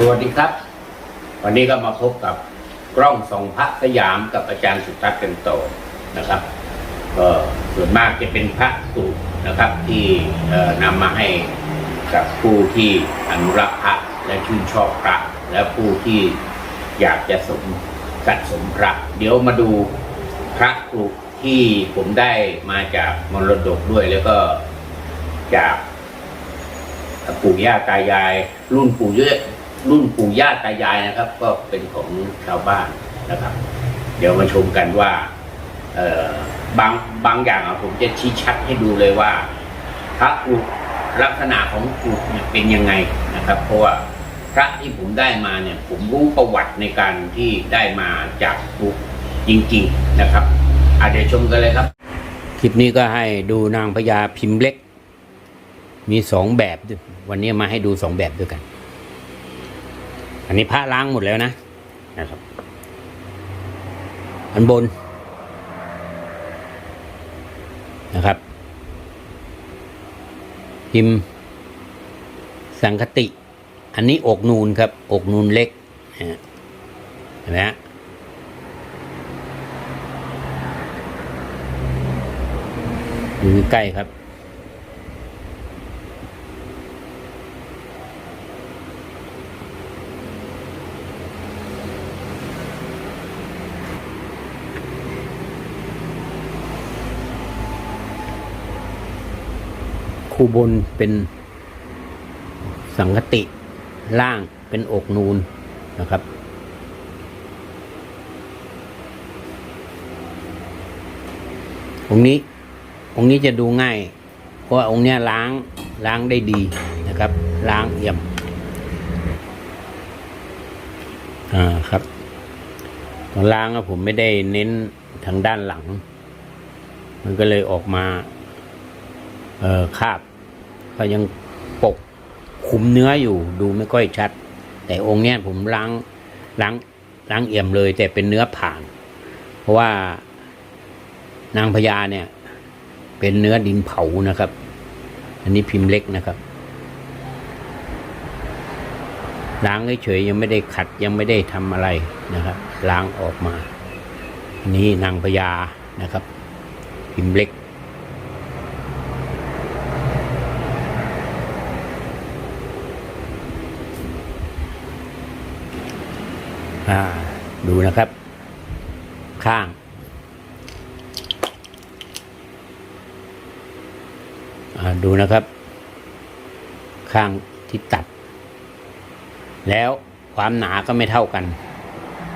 สวัสดีครับ วันนี้ก็มาพบกับกล้องส่องพระสยามกับอาจารย์สุทัศน์เป็นโตนะครับก็ส่วนมากจะเป็นพระสูตรนะครับที่นำมาให้กับผู้ที่อนุรักษ์พระและชื่นชอบพระ และผู้ที่อยากจะสมสะสมพระ เดี๋ยวมาดูพระกรุที่ผมได้มาจากมรดกด้วยแล้วก็จากปู่ย่าตายายรุ่นปู่เยอะ รุ่นปู่ย่าตายายนะครับ ก็เป็นของชาวบ้านนะครับ เดี๋ยวมาชมกันว่าบางบางอย่างผมจะชี้ชัดให้ดูเลยว่า พระอุลักษณะของอุเนี่ยเป็นยังไงนะครับ เพราะว่าพระที่ผมได้มาเนี่ย ผมรู้ประวัติในการที่ได้มาจากอุจริง ๆนะครับอาเดี๋ยวชมกันเลยครับ คลิปนี้ก็ให้ดูนางพญาพิมพ์เล็ก มีสองแบบ วันนี้มาให้ดูสองแบบด้วยกัน อันนี้พระล้างหมดแล้วนะนะครับ อันบนนะครับ พิมพ์ สังคติ อันนี้อกนูนครับ อกนูนเล็กนะฮะเห็นไหมฮะดูใกล้ครับ คูบนเป็นสังคติล่างเป็นอกนูนนะครับ องนี้องนี้จะดูง่าย เพราะองค์เนี้ยล้างล้างได้ดีนะครับ ล้างเอี่ยม อ่าครับตอนล้างอะผมไม่ได้เน้นทางด้านหลัง มันก็เลยออกมา เอ่อคาบ ก็ยังปกคุมเนื้ออยู่ดูไม่ค่อยชัด แต่องค์เนี้ยผมล้างล้างล้างเอี่ยมเลย แต่เป็นเนื้อผ่าน เพราะว่านางพญาเนี่ย เป็นเนื้อดินเผานะครับ อันนี้พิมพ์เล็กนะครับล้างเฉยๆยังไม่ได้ขัดยังไม่ได้ทำอะไรนะครับ ล้างออกมา อันนี้นางพญานะครับ พิมพ์เล็ก อ่า ดูนะครับ ข้าง ดูนะครับ ข้างที่ตัด แล้วความหนาก็ไม่เท่ากัน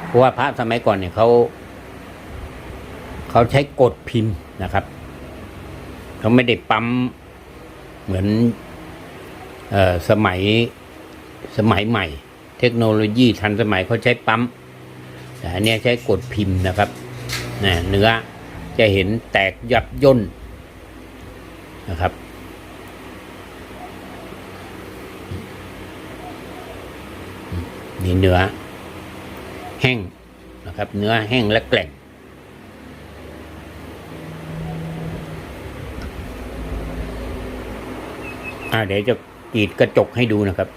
เพราะว่าพระสมัยก่อนเนี่ยเขาเขาใช้กดพิมพ์นะครับเขาไม่ได้ปั๊มเหมือนออสมัยสมัยใหม่ เทคโนโลยีทันสมัยเขาใช้ปั๊ม อันนี้ใช้กดพิมพ์นะครับนะเนื้อจะเห็นแตกยับย่นนะครับ นี่เนื้อแห้งนะครับ เนื้อแห้งและแกร่งอ่าเดี๋ยวจะกรีดกระจกให้ดูนะครับ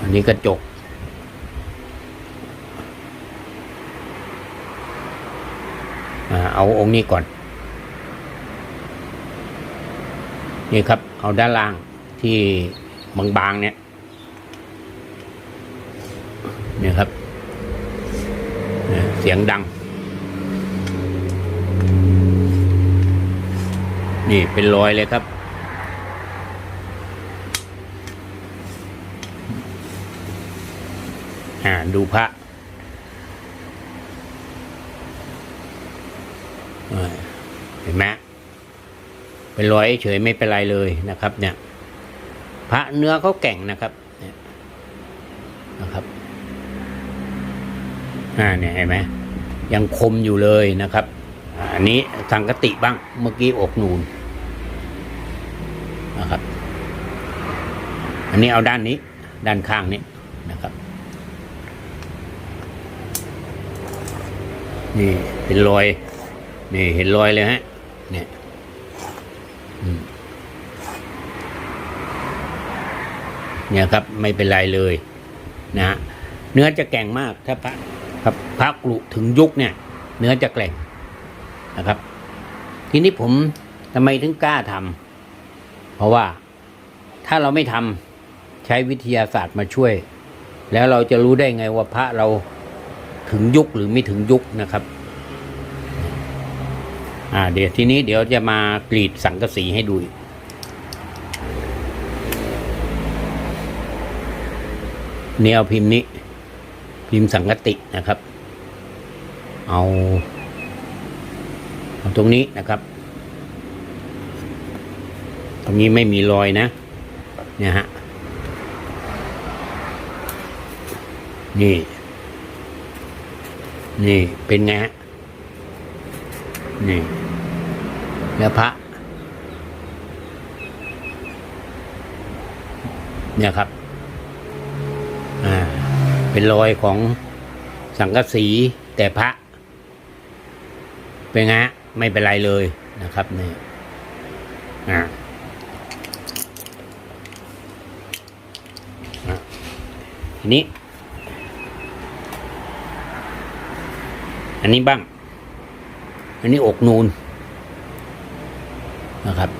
อันนี้กระจก อ่า เอาองค์นี้ก่อน นี่ครับ เอาด้านล่างที่บางๆเนี่ยนี่ครับ เสียงดัง นี่เป็นรอยเลยครับอ่าดูพระอ่า เห็นไหมเป็นรอยเฉยไม่เป็นไรเลยนะครับ เนี่ย พระเนื้อเขาแก่งนะครับนะครับอ่าเนี่ยเห็นไหมยังคมอยู่เลยนะครับ อันนี้สังกติบ้างเมื่อกี้อกนูนนะครับ อันนี้เอาด้านนี้ ด้านข้างนี้นะครับ นี่เป็นรอย นี่เห็นรอยเลยฮะ เนี่ยเนี่ยครับ ไม่เป็นไรเลยนะเนื้อจะแก่งมากถ้าพระครับพระกรุถึงยุคเนี่ย เนื้อจะแกร่งนะครับ ทีนี้ผมทำไมถึงกล้าทำเพราะว่าถ้าเราไม่ทำใช้วิทยาศาสตร์มาช่วย แล้วเราจะรู้ได้ไงว่าพระเราถึงยุคหรือไม่ถึงยุคนะครับ อ่าเดี๋ยวทีนี้เดี๋ยวจะมากรีดสังกะสีให้ดูอีกนี่ยเอาพิมพ์นี้ พิมพ์สังกตินะครับ เอาเอาตรงนี้นะครับ ตรงนี้ไม่มีรอยนะ เนี่ยฮะ นี่ นี่เป็นไงฮะ นี่แล้วพระเนี่ยครับ อ่า เป็นรอยของสังกะสีแต่พระ เป็นไงะไม่เป็นไรเลยนะครับนี่อ่าอะทีนี้ อันนี้บ้าง อันนี้อกนูนนะครับ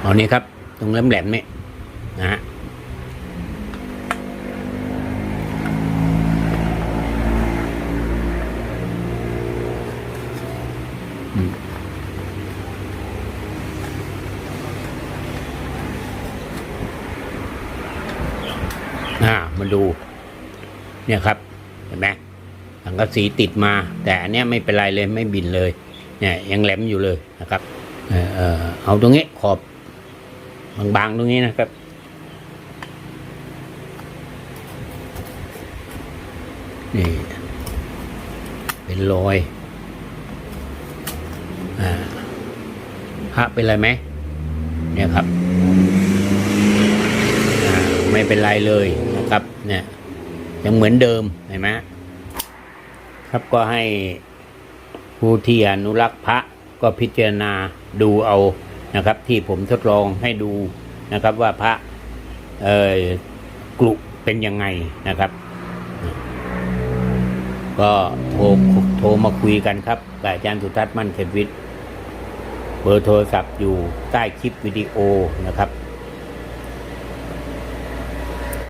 เอานี้ครับ ตรงแหลมๆนี่นะฮะอืมอ่ามาดู เนี่ยครับ เห็นไหม สังกะสีติดมา แต่อันเนี้ยไม่เป็นไรเลยไม่บินเลยเนี่ยยังแหลมอยู่เลยนะครับเออเอาตรงนี้ขอบบางๆตรงนี้นะครับนี่เป็นรอยอ่าพระเป็นไรไหมเนี่ยครับไม่เป็นไรเลยนะครับเนี่ยยังเหมือนเดิมเห็นไหม ครับก็ให้ผู้ที่อนุรักษ์พระก็พิจารณาดูเอานะครับ ที่ผมทดลองให้ดูนะครับว่าพระเออกลุเป็นยังไงนะครับ ก็โทรโทรมาคุยกันครับกับอาจารย์สุทัศน์มั่นเขตวิทย์เบอร์โทรศัพท์อยู่ใต้คลิปวิดีโอนะครับ